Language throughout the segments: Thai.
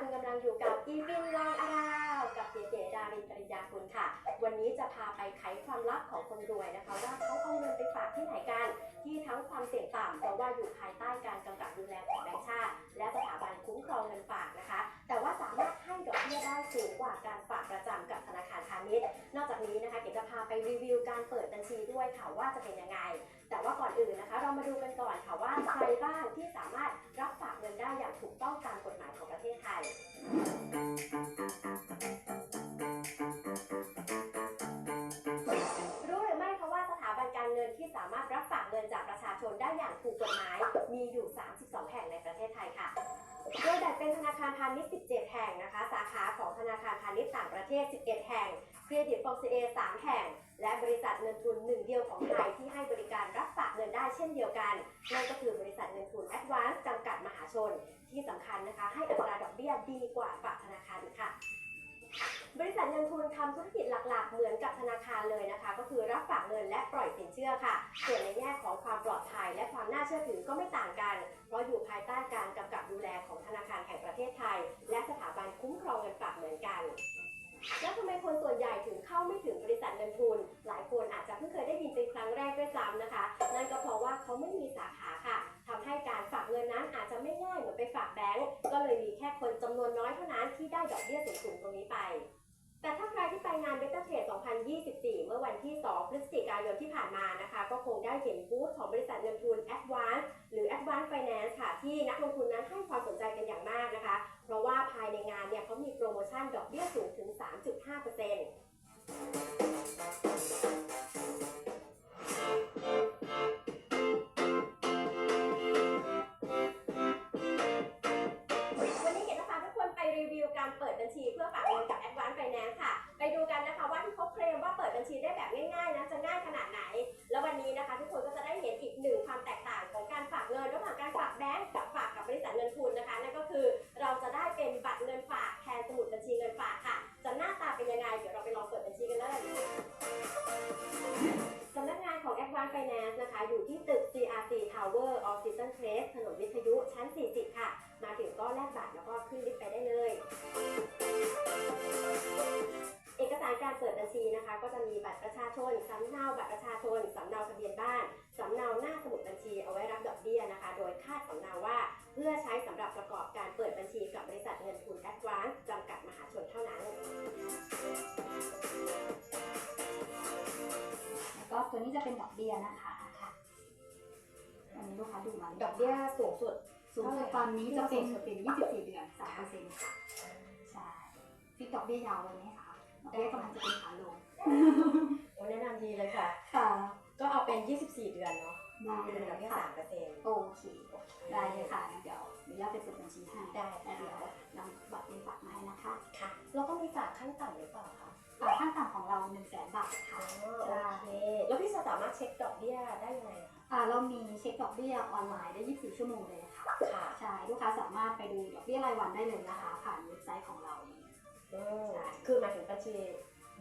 คุณกำลังอยู่กับอีวินลองอาราวกับเก๋ๆดารินปริญญาคุณค่ะ วันนี้จะพาไปไขความลับของคนรวยนะคะ ว่าเขาเอาเงินไปฝากที่ไหนกันที่ทั้งความเสี่ยงต่ำเพราะว่าอยู่ภายใต้การกำกับดูแลของแบงก์ชาติ และสถาบันคุ้มครองเงินฝากนะคะ แต่ว่าสามารถให้ดอกเบี้ยได้สูงกว่าการฝากประจำกับธนาคารพาณิชย์ นอกจากนี้นะคะเก๋จะพาไปรีวิวการเปิดบัญชีด้วยค่ะว่าจะเป็นยังไง แต่ว่าก่อนอื่นนะคะ เรามาดูกันก่อนค่ะว่าใครบ้างที่สามารถรับฝากเงินได้อย่างถูกต้องตามารเงินที่สามารถรับฝากเงินจากประชาชนได้อย่างถูกกฎหมาย มีอยู่ 32 แห่งในประเทศไทยค่ะ โดยแบ่งเป็นธนาคารพาณิชย์ 17 แห่งนะคะ สาขาของธนาคารพาณิชย์ต่างประเทศ 11 แห่ง เครดิตฟองซีเอ3แห่ง และบริษัทเงินทุนหนึ่งเดียวของไทยที่ให้บริการรับฝากเงินได้เช่นเดียวกัน นั่นก็คือบริษัทเงินทุน Advance จำกัดมหาชน ที่สำคัญนะคะ ให้อัตราดอกเบี้ยดีกว่าฝาก บริษัทเงินทุนทำธุรกิจหลักๆ เหมือนกับธนาคารเลยนะคะ ก็คือรับฝากเงินและปล่อยสินเชื่อค่ะ ส่วนในแง่ของความปลอดภัยและความน่าเชื่อถือก็ไม่ต่างกัน เพราะอยู่ภายใต้การกำกับดูแลของธนาคารแห่งประเทศไทย และสถาบันคุ้มครองเงินฝากเหมือนกันแล้วทำไมคนส่วนใหญ่ถึงเข้าไม่ถึงบริษัทเงินทุน หลายคนอาจจะเพิ่งเคยได้ยินเป็นครั้งแรกด้วยซ้ำนะคะ นั่นก็เพราะว่าเขาไม่มีสาขาค่ะ คนจำนวนน้อยเท่านั้นที่ได้ดอกเบี้ยสูงๆตรงนี้ไป แต่ถ้าใครที่ไปงานเบต้าเทรด2024 เมื่อวันที่ 2 พฤศจิกายนที่ผ่านมานะคะ ก็คงได้เห็นบูธของบริษัทเงินทุน Advance หรือ Advance Finance ค่ะ ที่นักลงทุนนั้นให้ความสนใจกันอย่างมากนะคะ เพราะว่าภายในงานเนี่ยเขามีโปรโมชั่นดอกเบี้ยสูงถึง 3.5% นาดไหน แล้ววันนี้นะคะทุกคนก็จะได้เห็นอีกหนึ่งความแตกต่างของการฝากเงินระหว่างการฝากแบงก์กับฝากกับบริษัทเงินทุนนะคะนั่นก็คือเราจะได้เป็นบัตรเงินฝากแทนสมุดบัญชีเงินฝากค่ะจะหน้าตาเป็นยังไงเดี๋ยวเราไปลองเปิดบัญชีกันเลยสำนักงานของ Advance Finance นะคะอยู่ที่ตึก CRC Tower All Season Place นะคะก็จะมีบัตรประชาชนสำเนาบัตรประชาชนสำเนาทะเบียนบ้านสำเนาหน้าสมุดบัญชีเอาไว้รับดอกเบี้ยนะคะ โดยคาดสำเนาว่า เพื่อใช้สำหรับประกอบการเปิดบัญชีกับบริษัทเงินทุน Advance จำกัดมหาชนเท่านั้นแล้วก็ตัวนี้จะเป็นดอกเบี้ยนะคะค่ะอันนี้ลูกค้าดูมาดอกเบี้ยสูงสุดสูงสุดตอนนี้จะเป็นเป็น 24 เดือน3เปอร์เซ็นต์ค่ะใช่ฟิกดอกเบี้ยยาวเลยไหมคะด อกเบี้ยกำลังจะเป็นขาลงโอ้แนะนำดีเลยค่ะ ค่ะ ก็เอาเป็น 24 เดือนเนาะได้เป็นเลดอกยเบี้ยค่ะ3เปอร์เซ็นต์โอเคได้เลยค่ะงั้นเดี๋ยวเดี๋ยวย่าไปเปิดบัญชีให้ได้แล้วเดี๋ยวนำบัตรเป็นฝากมาให้นะคะ ค่ะ แล้วก็มีฝากขั้นต่ำหรือเปล่าคะฝากขั้นต่ำของเรา1 0 0 0 0แบาทอ๋ค่ะอโอเค แล้วพี่จะสามารถเช็คดอกเบี้ยได้ยังไงอะคะอ่าเรามีเช็คดอกเบี้ยออนไลน์ได้ 24 ชั่วโมงเลยค่ะ ค่ะ ใช่ ลูกค้าสามารถไปดูดอกเบี้ยรายวันได้เลยนะคะ ผ่านเว็บไซต์ของเรา อืมคือหมายถึงบัญชี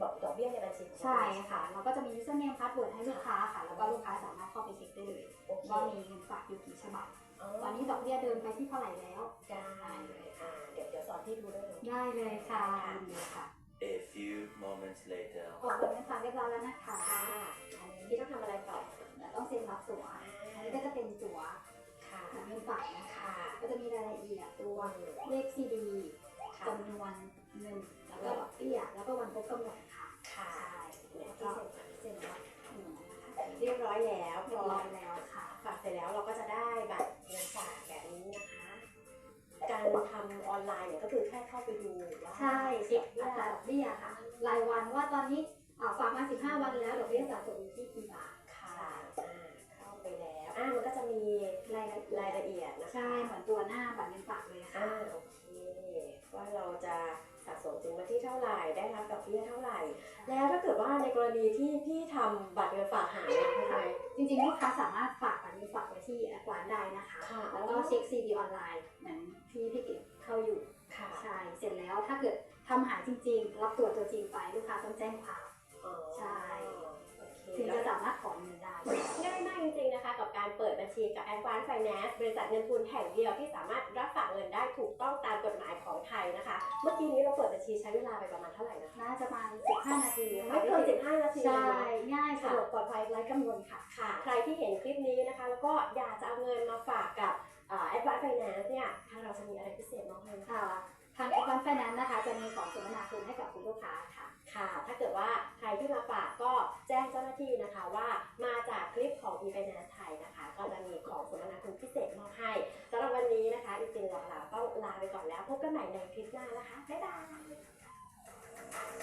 บอกดอกเบี้ยในบัญชีของเราใช่ค่ะเราก็จะมี username password ให้ลูกค้าค่ะ แล้วก็ลูกค้าสามารถเข้าไปเช็คได้เลยโอเคว่ามีเงินฝากอยู่กี่ฉบับ อ๋อตอนนี้ดอกเบี้ยเดินไปที่เท่าไหร่แล้ว ได้เลยอ่าเดี๋ยวเดี๋ยวสอนพี่ดูได้เลยได้เลยค่ะยินดีค่ะ A few moments later. ออกแบบเงินฝากเรียบร้อยแล้วนะคะค่ะพี่ต้องทำอะไรต่อเดี๋ยวต้องเซ็นรับตั๋ว อันนี้ก็จะเป็นตั๋วค่ะเงินฝากนะคะ ค่ะก็จะมีรายละเอียดตัววันเลข CD ค่ะจำนวน เงินแล้วก็ดอกเบี้ยแล้วก็วันครบกำหนดค่ะค่ะใช่เนี่ยแล้วที่ก็เซ็นมาเซ็นรับหนึ่งนะคะ เรียบร้อยแล้วพเรียอบร้อยแล้วค่ะ ฝากเสร็จแล้วเราก็จะได้บัตรเงินฝากแบบนี้นะคะ การทำออนไลน์เนี่ยก็คือแค่เข้าไปดูว่าใช่เช็คอัตราดอกเบี้ยค่ะ รายวันว่าตอนนี้อ่าฝากมา 15 วันแล้วดอกเบี้ยสะสมอยู่ที่กี่บาทค่ะอ่าเข้าไปแล้วอ่ามันก็จะมีรายละเอียดรายละเอียดนะคะ ใช่เหมือนตัวหน้าบัตรเงินฝากเลยค่ะ อ่าโอเคว่าเราจะ สะสมถึงวันที่เท่าไหร่ได้รับดอกเบี้ยเท่าไหร่ แล้วถ้าเกิดว่าในกรณีที่พี่ทำบัตรเงินฝากหายอะทำไมจริงๆ ลูกค้าสามารถฝากบัตรเงินฝากไว้ที่แอปวานได้นะคะ ค่ะ แล้วก็เช็ค CD ออนไลน์เหมือนที่พี่เก็บเข้าอยู่ ค่ะใช่ เสร็จแล้วถ้าเกิดทำหายจริงๆ รับตัวตัวจริงไปลูกค้าต้องแจ้งความ อ๋อใช่ ชีกับ Advance Finance บริษัทเงินทุนแห่งเดียวที่สามารถรับฝากเงินได้ถูกต้องตามกฎหมายของไทยเมื่อกี้นี้เราเปิดบัญชีใช้เวลาไปประมาณเท่าไหร่นะคะน่าจะประมาณ15 นาทีค่ะไม่เกิน15 นาทีใช่เลยง่ายสะค่ะดวกปลอดภัยไร้กังวลค่ะค่ะ ใครที่เห็นคลิปนี้นะคะ แล้วก็อยากจะเอาเงินมาฝากกับแอดวานซ์ไฟแนนซ์เนี่ยทางเราจะมีอะไรพิเศษมากเลยค่ะอ่าทาง a d v a n c e Finance นะคะ จะมีของสมนาคุณให้กับคุณลูกค้าค่ะค่ะ ถ้าเกิดว่าใครที่มาฝากก็แจ้งเจ้าหน้าที่นะคะว่า ใหม่ในคลิปหน้านะคะ บ๊ายบาย